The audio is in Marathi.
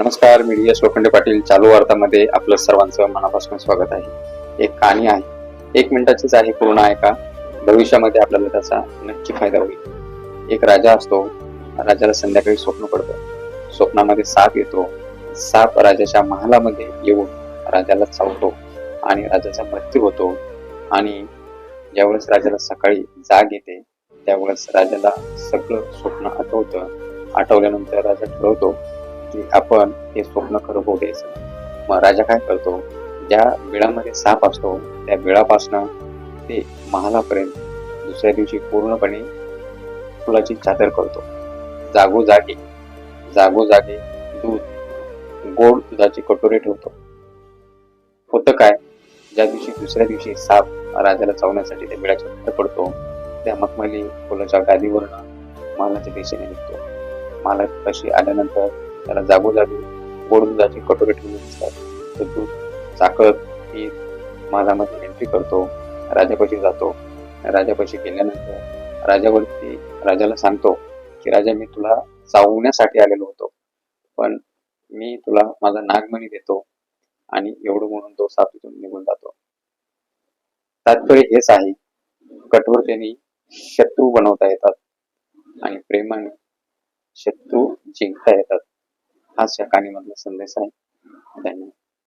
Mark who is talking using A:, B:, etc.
A: नमस्कार मी डी पाटील चालू वार्तामध्ये आपलं सर्वांचं मनापासून स्वागत आहे. एक कहाणी आहे. एक मिनिटाचीच आहे पूर्ण ऐका. भविष्यामध्ये आपल्याला त्याचा नक्की फायदा होईल. एक राजा असतो. राजाला संध्याकाळी स्वप्न पडतं. स्वप्नामध्ये साप येतो. साप राजाच्या महालामध्ये येऊन राजाला चावतो आणि राजाचा मृत्यू होतो. आणि ज्यावेळेस राजाला सकाळी जाग येते त्यावेळेस राजाला सगळं स्वप्न आठवतं. आठवल्यानंतर राजा ठरवतो की आपण हे स्वप्न खरं होऊ द्यायचं मग राजा काय करतो? ज्या बिळामध्ये साप असतो त्या बिळापासनं ते महालापर्यंत दुसऱ्या दिवशी पूर्णपणे फुलाची चादर करतो. जागोजागी जागोजागी दूध गोड दुधाची कटोरी ठेवतो. होतं काय? ज्या दिवशी दुसऱ्या दिवशी साप राजाला चावण्यासाठी त्या बिळाच्या बाहेर पडतो त्या मखमली फुलाच्या गादीवरनं मालाच्या दिशेने निघतो. माला कशी आल्यानंतर त्याला जागोजागी गोड दुधाची कटोरी ठेवले दिसतात. तो दूध चाकत ही महालामध्ये एंट्री करतो राजापाशी जातो. राजापाशी गेल्यानंतर राजावरती राजाला सांगतो की राजा मी तुला चावण्यासाठी आलेलो होतो. पण मी तुला माझा नागमणी देतो आणि एवढं म्हणून तो साप तिथून निघून जातो. तात्पर्य हेच आहे. कठोरतेने शत्रू बनवता येतात आणि प्रेमाने शत्रू जिंकता येतात. हाच या कहाणीमधला संदेश आहे धन्यवाद